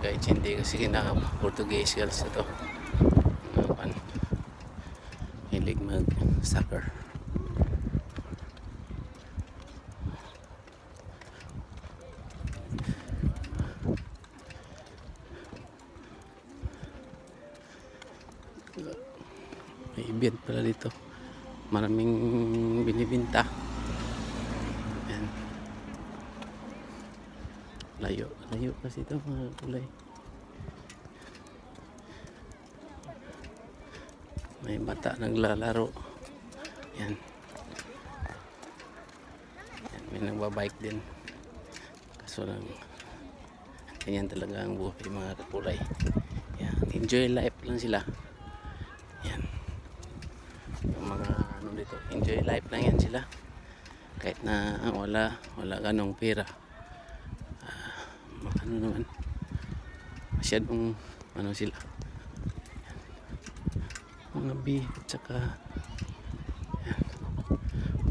kahit hindi kasi kinaka Portuguese girls ito. Mga pan. Hilig mag soccer. May event pala dito. Maraming binibinta. Ayan. Layo. Layo kasi ito mga kulay. May bata naglalaro. Yan. Yan. May nagbabike din. Kaso lang, ganyan talaga ang buhay mga kakulay. Yan. Enjoy life lang sila. Yan. Yung mga ano dito, enjoy life lang yan sila. Kahit na ah, wala, wala ganong pera. Ano naman, masyadong ano sila. Mga B at saka yan.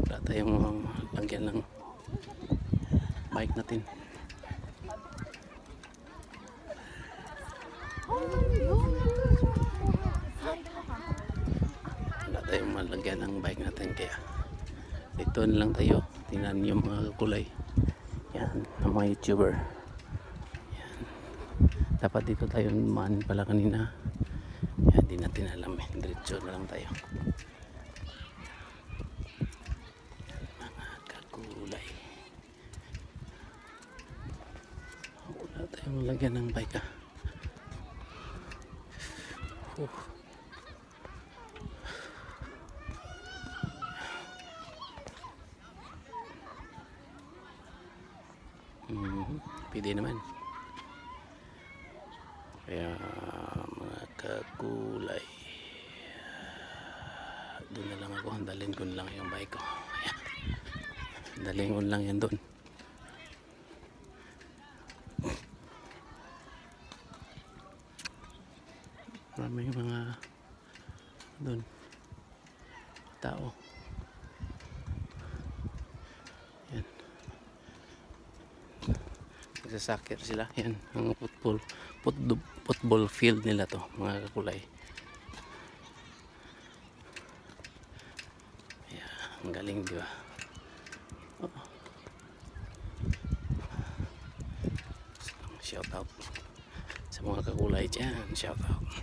Wala tayong lagyan ng bike natin. wala tayong malagyan ng bike natin kaya dito na lang tayo tingnan yung mga kulay yan ng mga youtuber dapat dito tayo man pala kanina. Yan di natin alam eh. Diretso na lang tayo. Mga kakulay. Wala tayong malagyan ng bike ah. Huh. Mhm, Pwede naman. Kaya mga kakulay. Doon na lang ako. Dalhin ko lang yung bike ko. Ayan. Dalhin ko lang yan doon. Maraming mga doon tao. Yan. Nagsasakir sila. Yan, ang football, football, field nila to, mga kakulay. Yan, ang galing, di ba? Oh. Shout out sa mga kakulay dyan. Shout out.